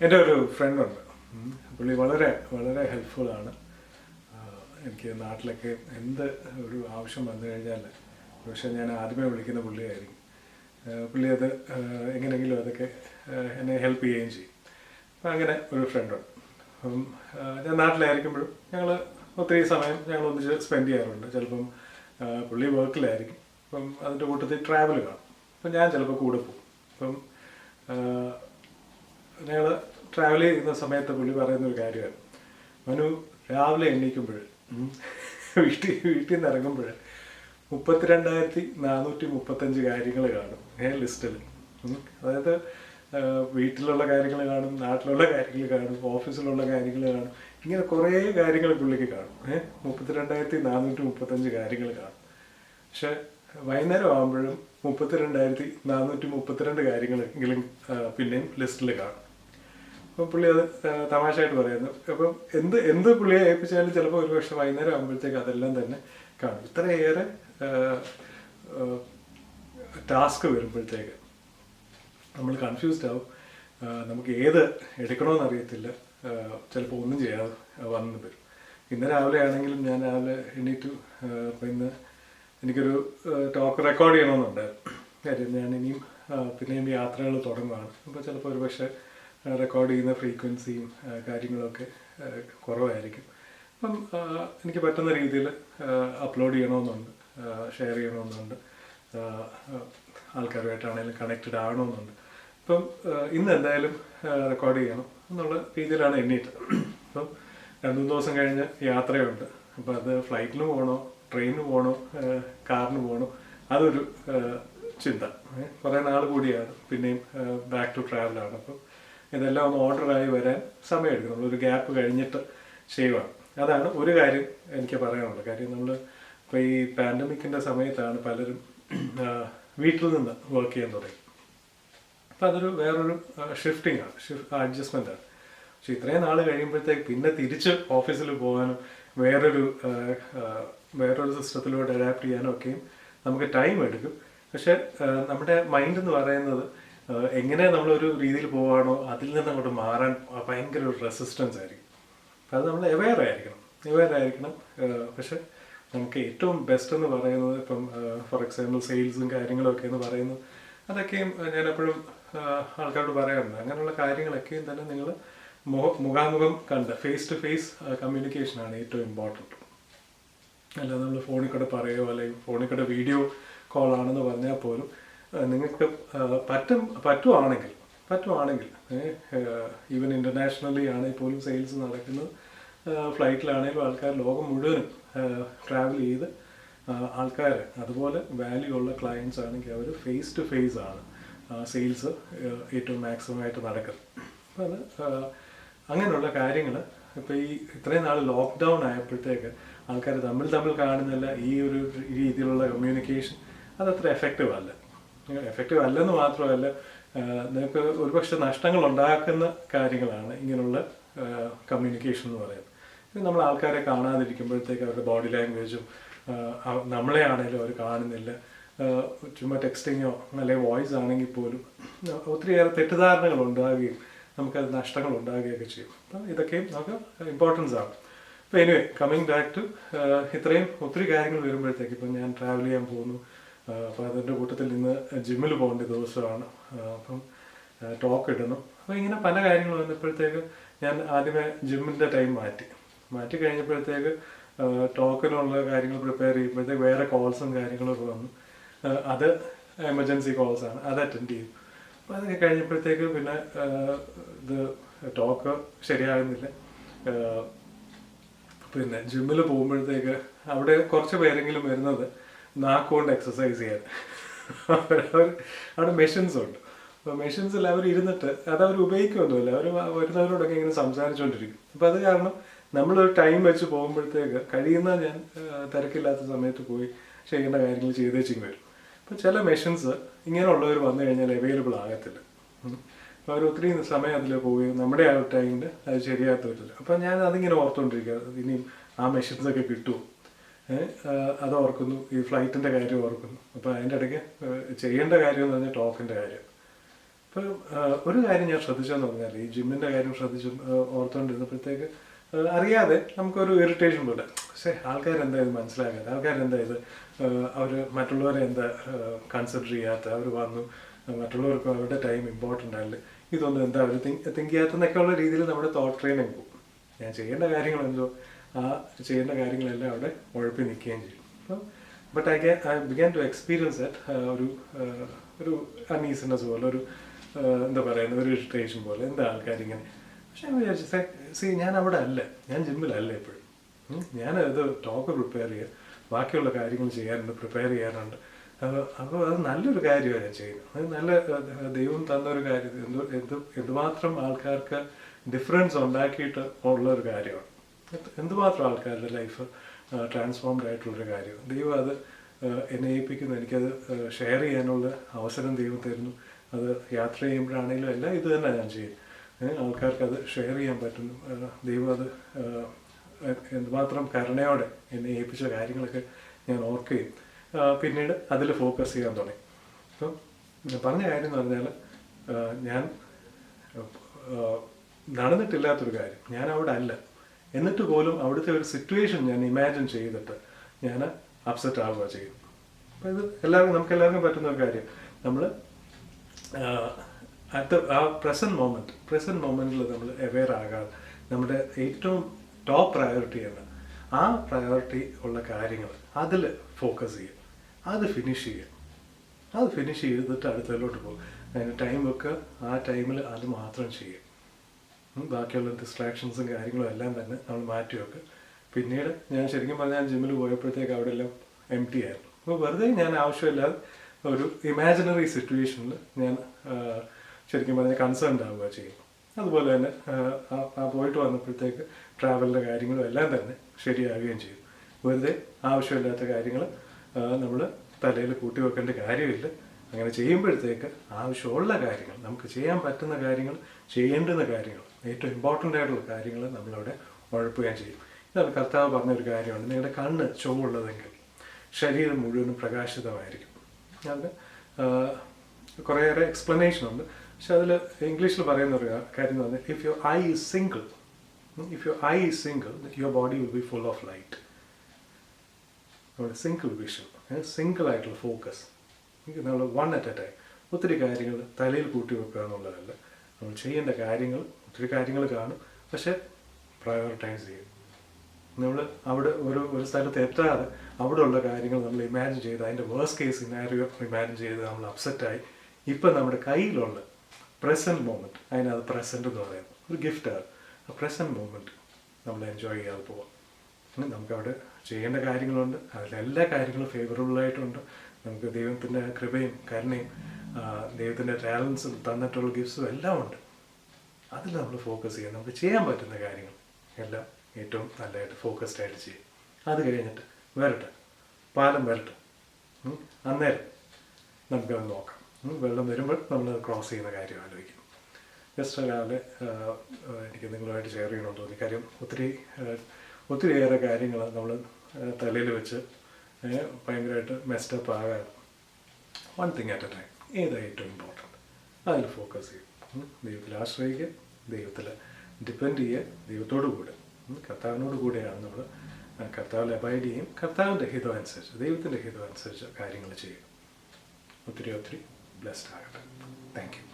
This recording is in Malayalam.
എന്റെ ഒരു ഫ്രണ്ടുണ്ട് പുള്ളി വളരെ വളരെ ഹെൽപ്ഫുള്ളാണ് എനിക്ക് നാട്ടിലൊക്കെ എന്ത് ഒരു ആവശ്യം വന്നു കഴിഞ്ഞാൽ പക്ഷെ ഞാൻ ആദ്യമേ വിളിക്കുന്ന പുള്ളിയായിരിക്കും. പുള്ളി അത് എങ്ങനെയെങ്കിലും അതൊക്കെ എന്നെ ഹെൽപ്പ് ചെയ്യുകയും ചെയ്യും. അപ്പം അങ്ങനെ ഒരു ഫ്രണ്ടുണ്ട് അപ്പം ഞാൻ നാട്ടിലായിരിക്കുമ്പോഴും ഞങ്ങൾ ഒത്തിരി സമയം ഞങ്ങൾ ഒന്നിച്ച് സ്പെൻഡ് ചെയ്യാറുണ്ട്. ചിലപ്പം പുള്ളി വർക്കിലായിരിക്കും അപ്പം അതിന്റെ കൂട്ടത്തിൽ ട്രാവൽ കാണും. അപ്പം ഞാൻ ചിലപ്പോൾ കൂടെ പോകും. അപ്പം ഞങ്ങൾ ട്രാവൽ ചെയ്യുന്ന സമയത്ത് പുള്ളി പറയുന്ന ഒരു കാര്യമാണ്. മനു രാവിലെ എണ്ണീക്കുമ്പോൾ വീട്ടിൽ വീട്ടിൽ നിന്ന് ഇറങ്ങുമ്പോൾ മുപ്പത്തിരണ്ടായിരത്തി നാനൂറ്റി മുപ്പത്തഞ്ച് കാര്യങ്ങൾ കാണും. ഏ ലിസ്റ്റിൽ. അതായത് വീട്ടിലുള്ള കാര്യങ്ങൾ കാണും നാട്ടിലുള്ള കാര്യങ്ങൾ കാണും ഓഫീസിലുള്ള കാര്യങ്ങൾ കാണും. ഇങ്ങനെ കുറേ കാര്യങ്ങൾ പുള്ളിക്ക് കാണും. ഏഹ് മുപ്പത്തിരണ്ടായിരത്തി നാനൂറ്റി മുപ്പത്തഞ്ച് കാര്യങ്ങൾ കാണും. പക്ഷെ വൈകുന്നേരം ആകുമ്പോഴും മുപ്പത്തിരണ്ടായിരത്തി നാനൂറ്റി മുപ്പത്തിരണ്ട് കാര്യങ്ങളെങ്കിലും പിന്നെയും ലിസ്റ്റിൽ കാണും. അപ്പം പുള്ളി അത് തമാശയായിട്ട് പറയുന്നു. അപ്പം എന്ത് എന്ത് പുള്ളിയെ ഏൽപ്പിച്ചാലും ചിലപ്പോൾ ഒരു പക്ഷെ വൈകുന്നേരം ആകുമ്പോഴത്തേക്ക് അതെല്ലാം തന്നെ കാണും. ഇത്രയേറെ ടാസ്ക് വരുമ്പോഴത്തേക്ക് നമ്മൾ കൺഫ്യൂസ്ഡ് ആവും. നമുക്ക് ഏത് എടുക്കണമെന്ന് അറിയത്തില്ല. ചിലപ്പോൾ ഒന്നും ചെയ്യാതെ വന്നു വരും. ഇന്ന് രാവിലെ ആണെങ്കിലും ഞാൻ രാവിലെ എണീറ്റു അപ്പം ഇന്ന് എനിക്കൊരു ടോക്ക് റെക്കോർഡ് ചെയ്യണമെന്നുണ്ട് കാര്യം ഞാൻ ഇനിയും പിന്നെയും യാത്രകൾ തുടങ്ങുകയാണ് അപ്പോൾ ചിലപ്പോൾ ഒരു പക്ഷേ റെക്കോർഡ് ചെയ്യുന്ന ഫ്രീക്വൻസിയും കാര്യങ്ങളൊക്കെ കുറവായിരിക്കും. അപ്പം എനിക്ക് പറ്റുന്ന രീതിയിൽ അപ്ലോഡ് ചെയ്യണമെന്നുണ്ട്. ഷെയർ ചെയ്യണമെന്നുണ്ട്. ആൾക്കാരുമായിട്ടാണെങ്കിലും കണക്റ്റഡ് ആകണമെന്നുണ്ട്. അപ്പം ഇന്ന് എന്തായാലും റെക്കോർഡ് ചെയ്യണം എന്നുള്ള രീതിയിലാണ് എണ്ണീട്ട് അപ്പം രണ്ടു മൂന്ന് ദിവസം കഴിഞ്ഞ് യാത്രയുണ്ട്. അപ്പം അത് ഫ്ലൈറ്റിന് പോകണോ ട്രെയിനിന് പോകണോ കാറിന് പോകണോ അതൊരു ചിന്ത. കുറേ നാൾ കൂടിയാണ്. പിന്നെയും ബാക്ക് ടു ട്രാവലാണ് അപ്പം ഇതെല്ലാം ഒന്ന് ഓർഡറായി വരാൻ സമയമെടുക്കും. നമ്മളൊരു ഗ്യാപ്പ് കഴിഞ്ഞിട്ട് ചെയ്യുവാണ്. അതാണ് ഒരു കാര്യം എനിക്ക് പറയാനുള്ളത്. കാര്യം നമ്മൾ ഇപ്പോൾ ഈ പാൻഡമിക്കിന്റെ സമയത്താണ് പലരും വീട്ടിൽ നിന്ന് വർക്ക് ചെയ്യാൻ തുടങ്ങി. അപ്പം അതൊരു വേറൊരു ഷിഫ്റ്റിംഗ് ആണ്. ഷിഫ്റ്റ് അഡ്ജസ്റ്റ്മെന്റ് ആണ്. പക്ഷെ ഇത്രയും നാൾ കഴിയുമ്പോഴത്തേക്ക് പിന്നെ തിരിച്ച് ഓഫീസിൽ പോകാനും വേറൊരു വേറൊരു സിസ്റ്റത്തിലോട്ട് അഡാപ്റ്റ് ചെയ്യാനും ഒക്കെയും നമുക്ക് ടൈം എടുക്കും. പക്ഷേ നമ്മുടെ മൈൻഡ് എന്ന് പറയുന്നത് എങ്ങനെ നമ്മളൊരു രീതിയിൽ പോവാണോ അതിൽ നിന്ന് അങ്ങോട്ട് മാറാൻ ഭയങ്കര ഒരു റെസിസ്റ്റൻസ് ആയിരിക്കും. അത് നമ്മൾ അവെയർ ആയിരിക്കണം. അവെയർ ആയിരിക്കണം. പക്ഷെ നമുക്ക് ഏറ്റവും ബെസ്റ്റ് എന്ന് പറയുന്നത് ഇപ്പം ഫോർ എക്സാമ്പിൾ സെയിൽസും കാര്യങ്ങളും ഒക്കെ എന്ന് പറയുന്നത് അതൊക്കെയും ഞാൻ എപ്പോഴും ആൾക്കാരോട് പറയാറുണ്ട്. അങ്ങനെയുള്ള കാര്യങ്ങളൊക്കെയും തന്നെ നിങ്ങൾ മുഖ മുഖാമുഖം കണ്ട് ഫേസ് ടു ഫേസ് കമ്മ്യൂണിക്കേഷനാണ് ഏറ്റവും ഇമ്പോർട്ടന്റ് അല്ലാതെ നമ്മൾ ഫോണിൽ കൂടെ പറയുകയോ അല്ലെങ്കിൽ ഫോണിൽ കൂടെ വീഡിയോ കോൾ ആണെന്ന് പറഞ്ഞാൽ പോലും നിങ്ങൾക്ക് പറ്റും പറ്റുവാണെങ്കിൽ പറ്റുവാണെങ്കിൽ ഈവൻ ഇന്റർനാഷണലി ആണെങ്കിൽ പോലും സെയിൽസ് നടക്കുന്നത് ഫ്ലൈറ്റിലാണെങ്കിലും ആൾക്കാർ ലോകം മുഴുവനും ട്രാവൽ ചെയ്ത് ആൾക്കാർ അതുപോലെ വാല്യൂ ഉള്ള ക്ലയൻസ് ആണെങ്കിൽ അവർ ഫേസ് ടു ഫേസ് ആണ് സെയിൽസ് ഏറ്റവും മാക്സിമം ആയിട്ട് നടക്കുന്നത്. അപ്പോൾ അത് അങ്ങനെയുള്ള കാര്യങ്ങൾ ഇപ്പോൾ ഈ ഇത്രയും നാൾ ലോക്ക്ഡൗൺ ആയപ്പോഴത്തേക്ക് ആൾക്കാർ തമ്മിൽ തമ്മിൽ കാണുന്നില്ല ഈ ഒരു രീതിയിലുള്ള കമ്മ്യൂണിക്കേഷൻ അതത്ര എഫക്റ്റീവ് അല്ല. എഫക്റ്റീവ് അല്ലെന്ന് മാത്രമല്ല നിങ്ങൾക്ക് ഒരുപക്ഷെ നഷ്ടങ്ങൾ ഉണ്ടാക്കുന്ന കാര്യങ്ങളാണ് ഇങ്ങനെയുള്ള കമ്മ്യൂണിക്കേഷൻ എന്ന് പറയുന്നത്. നമ്മൾ ആൾക്കാരെ കാണാതിരിക്കുമ്പോഴത്തേക്ക് അവരുടെ ബോഡി ലാംഗ്വേജും നമ്മളെ ആണെങ്കിലും അവർ കാണുന്നില്ല. ചുമ്മാ ടെക്സ്റ്റിങ്ങോ അല്ലെങ്കിൽ വോയിസ് ആണെങ്കിൽ പോലും ഒത്തിരിയേറെ തെറ്റിദ്ധാരണകൾ ഉണ്ടാകുകയും നമുക്കത് നഷ്ടങ്ങൾ ഉണ്ടാകുകയൊക്കെ ചെയ്യും. അപ്പം ഇതൊക്കെയും നമുക്ക് ഇമ്പോർട്ടൻസ് ആണ്. അപ്പോൾ എനിവേ കമ്മിങ് ബാക്ക് ടു ഇത്രയും ഒത്തിരി കാര്യങ്ങൾ വരുമ്പോഴത്തേക്ക് ഇപ്പം ഞാൻ ട്രാവൽ ചെയ്യാൻ പോകുന്നു. അപ്പോൾ അതിന്റെ കൂട്ടത്തിൽ ഇന്ന് ജിമ്മിൽ പോകേണ്ട ദിവസമാണ്. അപ്പം ടോക്ക് ഇടണം അപ്പോൾ ഇങ്ങനെ പല കാര്യങ്ങൾ വന്നപ്പോഴത്തേക്ക് ഞാൻ ആദ്യമേ ജിമ്മിന്റെ ടൈം മാറ്റി. മാറ്റി കഴിഞ്ഞപ്പോഴത്തേക്ക് ടോക്കിനുള്ള കാര്യങ്ങൾ പ്രിപ്പയർ ചെയ്യുമ്പോഴത്തേക്ക് വേറെ കോൾസും കാര്യങ്ങളൊക്കെ വന്നു. അത് എമർജൻസി കോൾസ് ആണ് അത് അറ്റൻഡ് ചെയ്യും അപ്പോൾ അതൊക്കെ കഴിഞ്ഞപ്പോഴത്തേക്ക് പിന്നെ ഇത് ടോക്ക് ശരിയാകുന്നില്ല. പിന്നെ ജിമ്മിൽ പോകുമ്പോഴത്തേക്ക് അവിടെ കുറച്ച് പേരെങ്കിലും വരുന്നത് നാക്കുകൊണ്ട് എക്സസൈസ് ചെയ്യാൻ. അവർ അവിടെ മെഷീൻസ് ഉണ്ട്. അപ്പോൾ മെഷീൻസിൽ അവർ ഇരുന്നിട്ട് അത് അവർ ഉപയോഗിക്കുമൊന്നുമില്ല അവർ വരുന്നവരോടൊക്കെ ഇങ്ങനെ സംസാരിച്ചുകൊണ്ടിരിക്കും അപ്പോൾ അത് കാരണം നമ്മളൊരു ടൈം വെച്ച് പോകുമ്പോഴത്തേക്ക് കഴിയുന്ന ഞാൻ തിരക്കില്ലാത്ത സമയത്ത് പോയി ചെയ്യേണ്ട കാര്യങ്ങൾ ചെയ്തേച്ചിങ് വരും. അപ്പോൾ ചില മെഷീൻസ് ഇങ്ങനെയുള്ളവർ വന്നു കഴിഞ്ഞാൽ അവൈലബിൾ ആകത്തില്ല. അപ്പോൾ അവർ ഒത്തിരി സമയം അതിൽ പോവുകയും നമ്മുടെ ആ ടൈമിൽ അത് ശരിയാകത്തില്ല അപ്പോൾ ഞാൻ അതിങ്ങനെ ഓർത്തുകൊണ്ടിരിക്കുക ഇനിയും ആ മെഷീൻസൊക്കെ കിട്ടുമോ അത് ഓർക്കുന്നു. ഈ ഫ്ലൈറ്റിന്റെ കാര്യം ഓർക്കുന്നു. അപ്പോൾ അതിന്റെ ഇടയ്ക്ക് ചെയ്യേണ്ട കാര്യം എന്ന് പറഞ്ഞാൽ ടോക്കിന്റെ കാര്യം. ഇപ്പം ഒരു കാര്യം ഞാൻ ശ്രദ്ധിച്ചെന്ന് പറഞ്ഞാൽ ഈ ജിമ്മിന്റെ കാര്യം ശ്രദ്ധിച്ച് ഓർത്തുകൊണ്ടിരുന്നപ്പോഴത്തേക്ക് അറിയാതെ നമുക്കൊരു ഇറിറ്റേഷൻ പോലെ. പക്ഷേ ആൾക്കാരെന്താ ഇത് മനസ്സിലാകാതെ? ആൾക്കാരെന്താ ഇത്? അവർ മറ്റുള്ളവരെ എന്താ കൺസിഡർ ചെയ്യാത്ത? അവർ വന്നു മറ്റുള്ളവർക്ക് അവരുടെ ടൈം ഇമ്പോർട്ടന്റ് അല്ല? ഇതൊന്നും എന്താ അവർ തിങ്ക് തിങ്ക് ചെയ്യാത്തെന്നൊക്കെയുള്ള രീതിയിൽ നമ്മുടെ തോട്ട് ട്രെയിനിങ് പോകും. ഞാൻ ചെയ്യേണ്ട കാര്യങ്ങൾ എന്തോ ആ ചെയ്യേണ്ട കാര്യങ്ങളെല്ലാം അവിടെ ഉഴപ്പി നിൽക്കുകയും ചെയ്യും. But I ഗെ I began to experience that ഒരു ഒരു അൺഈസിനെസ് പോലെ ഒരു എന്താ പറയുന്നത് ഒരു ഇറിറ്റേഷൻ പോലെ എന്താ ആൾക്കാരിങ്ങനെ. പക്ഷെ ഞാൻ വിചാരിച്ചു സി ഞാൻ അവിടെ അല്ല. ഞാൻ ജിമ്മിലല്ല എപ്പോഴും. ഞാൻ ഇത് ടോക്ക് പ്രിപ്പയർ ചെയ്യുക ബാക്കിയുള്ള കാര്യങ്ങൾ ചെയ്യാനുണ്ട് പ്രിപ്പയർ ചെയ്യാനുണ്ട്. അപ്പോൾ അത് നല്ലൊരു കാര്യമാണ് ഞാൻ ചെയ്യുന്നത്. അത് നല്ല ദൈവം തന്നൊരു കാര്യം. എന്ത് എന്ത് എന്തുമാത്രം ആൾക്കാർക്ക് ഡിഫറൻസ് ഉണ്ടാക്കിയിട്ട് ഉള്ള ഒരു കാര്യമാണ്. എന്തുമാത്രം ആൾക്കാരുടെ ലൈഫ് ട്രാൻസ്ഫോംഡ് ആയിട്ടുള്ളൊരു കാര്യം. ദൈവം അത് എന്നെ ഏൽപ്പിക്കുന്നു. എനിക്കത് ഷെയർ ചെയ്യാനുള്ള അവസരം ദൈവം തരുന്നു. അത് യാത്ര ചെയ്യുമ്പോഴാണെങ്കിലും എല്ലാം ഇത് തന്നെ ഞാൻ ചെയ്യും ആൾക്കാർക്ക് അത് ഷെയർ ചെയ്യാൻ പറ്റുന്നു. ദൈവം അത് എന്തുമാത്രം കരുണയോടെ എന്നെ ഏൽപ്പിച്ച കാര്യങ്ങളൊക്കെ ഞാൻ ഓർക്കുകയും പിന്നീട് അതിൽ ഫോക്കസ് ചെയ്യാൻ തുടങ്ങി. അപ്പം പറഞ്ഞ കാര്യം എന്ന് പറഞ്ഞാൽ ഞാൻ നടന്നിട്ടില്ലാത്തൊരു കാര്യം. ഞാൻ അവിടെ അല്ല. എന്നിട്ട് പോലും അവിടുത്തെ ഒരു സിറ്റുവേഷൻ ഞാൻ ഇമാജിൻ ചെയ്തിട്ട് ഞാൻ അപ്സെറ്റ് ആവുക ചെയ്യും അപ്പം ഇത് എല്ലാവർക്കും നമുക്ക് എല്ലാവർക്കും പറ്റുന്ന ഒരു കാര്യം. നമ്മൾ അറ്റ് ആ പ്രസന്റ് മൊമെന്റ് പ്രസന്റ് മൊമെന്റിൽ നമ്മൾ അവെയർ ആകാതെ നമ്മുടെ ഏറ്റവും ടോപ്പ് പ്രയോറിറ്റി എന്ന് ആ പ്രയോറിറ്റി ഉള്ള കാര്യങ്ങൾ അതിൽ ഫോക്കസ് ചെയ്യുക. അത് ഫിനിഷ് ചെയ്യുക. അത് ഫിനിഷ് ചെയ്തിട്ട് അടുത്തതിലോട്ട് പോകും അതിന് ടൈം വെക്കുക. ആ ടൈമിൽ അത് മാത്രം ചെയ്യുക. ബാക്കിയുള്ള ഡിസ്ട്രാക്ഷൻസും കാര്യങ്ങളും എല്ലാം തന്നെ നമ്മൾ മാറ്റി വെക്കുക പിന്നീട് ഞാൻ ശരിക്കും പറഞ്ഞാൽ ജിമ്മിൽ പോയപ്പോഴത്തേക്ക് അവിടെ എല്ലാം എം ടി ആയിരുന്നു. അപ്പോൾ വെറുതെ ഞാൻ ആവശ്യമില്ലാതെ ഒരു ഇമാജിനറി സിറ്റുവേഷനിൽ ഞാൻ ശരിക്കും പറഞ്ഞാൽ കൺസേൺ ആവുക ചെയ്യും അതുപോലെ തന്നെ ആ, പോയിട്ട് വന്നപ്പോഴത്തേക്ക് ട്രാവലിന്റെ കാര്യങ്ങളും എല്ലാം തന്നെ ശരിയാവുകയും ചെയ്യും വെറുതെ ആവശ്യമില്ലാത്ത കാര്യങ്ങൾ നമ്മൾ തലയിൽ കൂട്ടി വെക്കേണ്ട കാര്യമില്ല. അങ്ങനെ ചെയ്യുമ്പോഴത്തേക്ക് ആവശ്യമുള്ള കാര്യങ്ങൾ നമുക്ക് ചെയ്യാൻ പറ്റുന്ന കാര്യങ്ങൾ ചെയ്യേണ്ടുന്ന കാര്യങ്ങൾ ഏറ്റവും ഇമ്പോർട്ടന്റ് ആയിട്ടുള്ള കാര്യങ്ങൾ നമ്മളവിടെ ഉഴപ്പുകയും ചെയ്യും. ഇതാണ് കർത്താവ് പറഞ്ഞ ഒരു കാര്യമാണ് നിങ്ങളുടെ കണ്ണ് ചുവന്നുള്ളതെങ്കിൽ ശരീരം മുഴുവനും പ്രകാശിതമായിരിക്കും. അതിന് കുറേയേറെ എക്സ്പ്ലനേഷൻ ഉണ്ട്. പക്ഷെ അതിൽ ഇംഗ്ലീഷിൽ പറയുന്ന ഒരു കാര്യം എന്ന് പറഞ്ഞാൽ if your eye is single if your eye is single your body will be full of light നമ്മുടെ സിംഗിൾ വിഷൻ സിംഗിൾ ആയിട്ടുള്ള ഫോക്കസ് നമ്മൾ വൺ അറ്റ് എ ടൈം ഒത്തിരി കാര്യങ്ങൾ തലയിൽ കൂട്ടി വെക്കുക എന്നുള്ളതല്ല. ചെയ്യേണ്ട കാര്യങ്ങൾ ഒത്തിരി കാര്യങ്ങൾ കാണും. പക്ഷെ പ്രയോറിറ്റൈസ് ചെയ്യും. നമ്മൾ അവിടെ ഒരു ഒരു സ്ഥലത്ത് എത്താതെ അവിടെയുള്ള കാര്യങ്ങൾ നമ്മൾ ഇമാജിൻ ചെയ്ത് അതിന്റെ വേഴ്സ് കേസ് സിനാരിയോ ഇമാജിൻ ചെയ്ത് നമ്മൾ അപ്സെറ്റായി ഇപ്പം നമ്മുടെ കയ്യിലുള്ള പ്രസന്റ് മൊമെന്റ് അതിനകത്ത് പ്രസന്റ് എന്ന് പറയുന്നത് ഒരു ഗിഫ്റ്റാണ് ആ പ്രസന്റ് മൊമെന്റ് നമ്മൾ എൻജോയ് ചെയ്യാതെ പോവാം. നമുക്കവിടെ ചെയ്യേണ്ട കാര്യങ്ങളുണ്ട്. അതിലെല്ലാ കാര്യങ്ങളും ഫേവറബിൾ ആയിട്ടുണ്ട്. നമുക്ക് ദൈവത്തിന്റെ കൃപയും കരുണയും ദൈവത്തിന്റെ ടാലൻസും തന്നിട്ടുള്ള ഗിഫ്റ്റ്സും എല്ലാം ഉണ്ട്. അതിൽ നമ്മൾ ഫോക്കസ് ചെയ്യുക. നമുക്ക് ചെയ്യാൻ പറ്റുന്ന കാര്യങ്ങൾ എല്ലാം ഏറ്റവും നല്ലതായിട്ട് ഫോക്കസ്ഡ് ആയിട്ട് ചെയ്യും അത് കഴിഞ്ഞിട്ട് വരട്ടെ. പാലം വരട്ടെ. അന്നേരം നമുക്കത് നോക്കാം. വെള്ളം വരുമ്പോൾ നമ്മൾ ക്രോസ് ചെയ്യുന്ന കാര്യം ആലോചിക്കും ജസ്റ്റ് രാവിലെ എനിക്ക് നിങ്ങളുമായിട്ട് ഷെയർ ചെയ്യണമെന്ന് തോന്നി. കാര്യം ഒത്തിരി ഒത്തിരി ഒത്തിരിയേറെ കാര്യങ്ങൾ നമ്മൾ തലയിൽ വെച്ച് ഭയങ്കരമായിട്ട് മെസ്റ്റപ്പ് ആകാതെ. One thing at a time ഏതാണ് ഏറ്റവും ഇമ്പോർട്ടന്റ് അതിൽ ഫോക്കസ് ചെയ്യും. ദൈവത്തിൽ ആശ്രയിക്കുക ദൈവത്തിൽ ഡിപ്പെൻഡ് ചെയ്യുക ദൈവത്തോടു കൂടെ. കർത്താവിനോട് കൂടെയാണ് നമ്മൾ കർത്താവിൽ അബൈഡ് ചെയ്യും. കർത്താവിന്റെ ഹിതം അനുസരിച്ച് ദൈവത്തിന്റെ ഹിതം അനുസരിച്ച് കാര്യങ്ങൾ ചെയ്യുക ഒത്തിരി ഒത്തിരി ബ്ലെസ്ഡ് ആകട്ടെ. Thank you